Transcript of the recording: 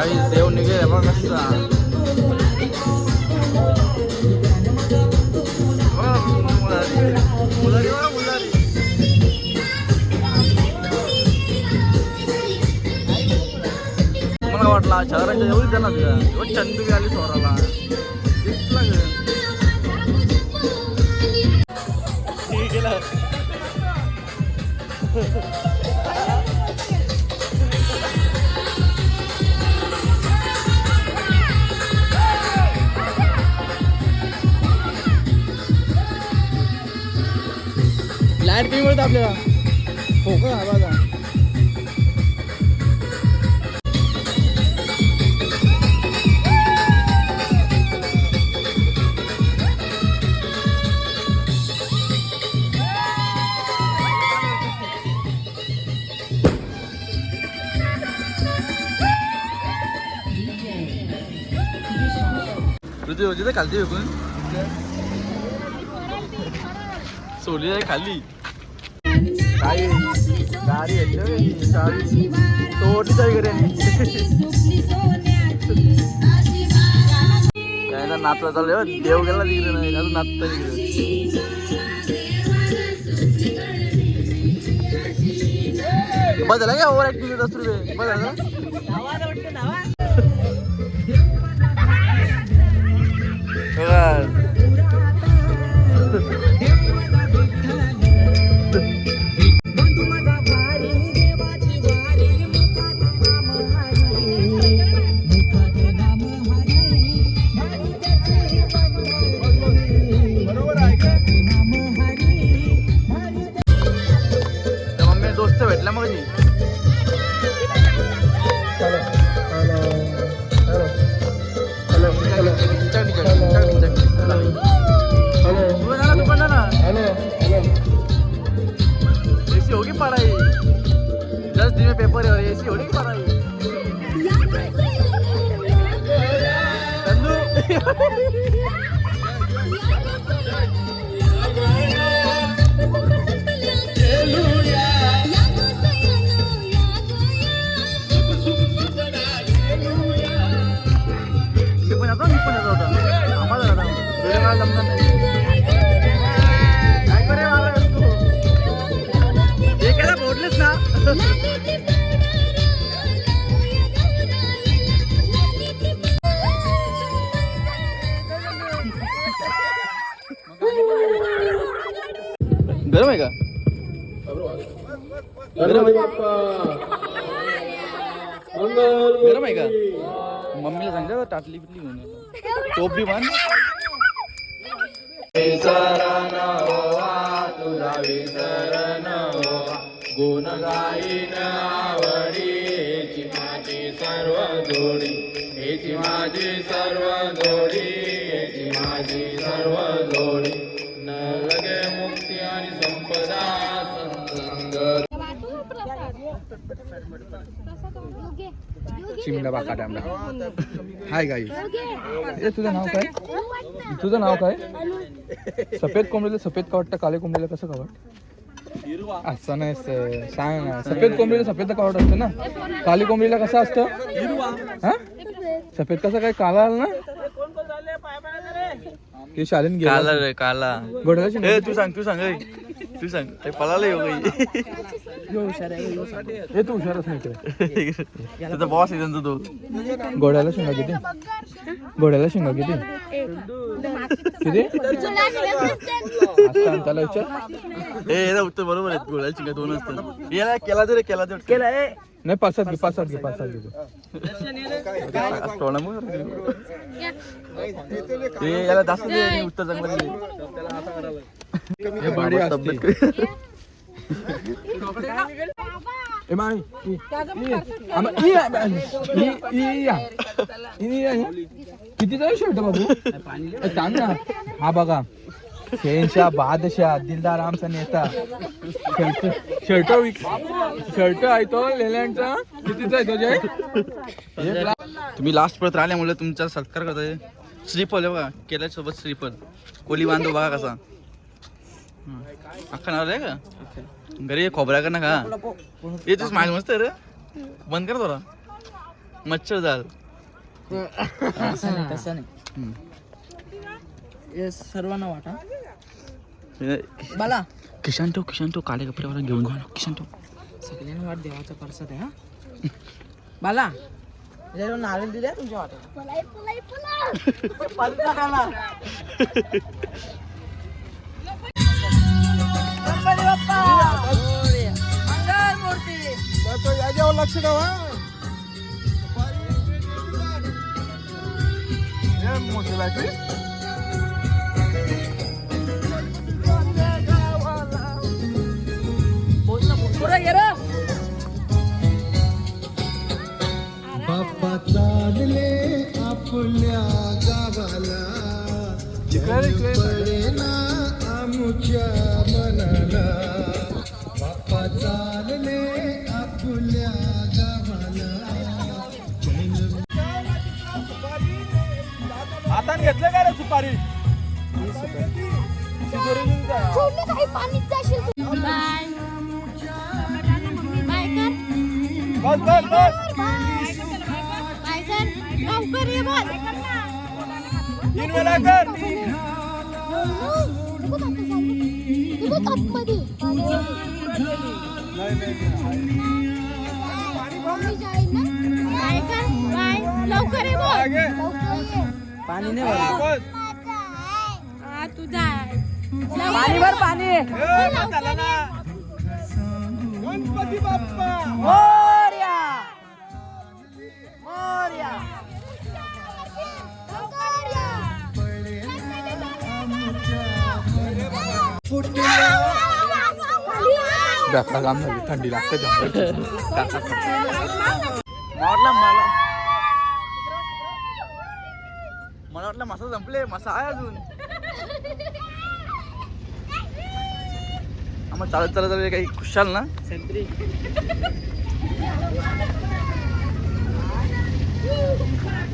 आई देव निघे बघ कसा. मला वाटला शहराच्या एवढी जण एवढी चंदू बी आली स्वराला दिसला लाइट कमी आपल्याला. हो का बघा ऋतू होती तर खालती विकून. सोली आहे खाली काही गाडी येते चावी तोडली काय तर नाचला चालू देव गेला तिकडे नाही अजून नाचता तिकडे. बदला का ओव्हर ऍक्टिंग दस रुपये? बदला बघा. गरम आहे का? गरम आहे. का? मम्मीला सांगा ताटली बिटली घेऊन टोप बी मान गुण गाईन आवडी माझी सर्व जोडी हेची माझी सर्व जोडी हेची माझी सर्व जोडी. चिमडा बाका डामडा हाय गाई ए तुझं नाव काय? तुझं नाव काय? सफेद कोंबडीला सफेद का वाटतं? काळे कोंबडीला कसं का वाटतं? असं नाही. सांग ना. सफेद कोंबडीला सफेद का वाटत असतं ना? काली कोंबडीला कसं असतं? हा? सफेद कसं काय? काला आला ना? ते शालीन काला गेला काला. तू सांग तू सांग. तू सांग. ते पळाला येऊ काही. ए तू हुशारच नाही इकडे. त्याचा बॉस आहे त्यांचा तो. घोड्याला शिंगा किती? घोड्याला शिंगा किती? किती? त्याला विचार. उत्तर बरोबर आहे गोळ्या चिंगा दोन असतात याला केला तरी केला तर. केला नाही पाच सात घे पाच सात घे पाच सात घे याला जास्त उत्तर चांगलं हे. कितीचा आहे शर्ट बाबू? ए, सांग ना हा बघा. शेनशाह बादशाह दिलदार आमचा नेता. शर्ट शर्ट विक शर्ट आहे तो लेलँडचा. कितीचा आहे तो जय. तुम्ही लास्ट परत राहिल्यामुळे तुमचा सत्कार करताय. श्रीफल आहे बघा. केल्या सोबत श्रीफल कोली बांधव बघा कसा. अख्खा नाव आहे का? घरी खोबऱ्या कर ना का ये तू स्माइल मस्त आहे रे. बंद कर थोडा मच्छर जाल तसं नाही तसं नाही. हं. हे सर्वांना वाटा. हे बाला. किशान ठेव किशान ठेव काळे कपडेवाला घेऊन जा किशान ठेव सगळ्यांना वाट देवाचा परसाद आहे हा. बाला. नारळ दिले तुमच्या वाट्याला. लक्ष ठेवा मोठी बॅटरी बाप्पा चालले आपल्या गावाला. पडेना आमुच्या मनाला. हातात घेतलं का रे सुपारी? बस बस बस. बाय. बाय कर. लवकर ये बोल. तीन वेळा कर. कर. बाय. लवकर पाणी नाही भरलं. बस. हा तुझा आहे. पाणी. भर पाणी गणपती बाप्पा. मोरया. मोरया. काम झाली थंडी लागते वाटलं मला. मला वाटलं मासा संपले मासा आहे अजून. आम्हाला चालत चालत चालत काही खुशाल ना? सेंत्री.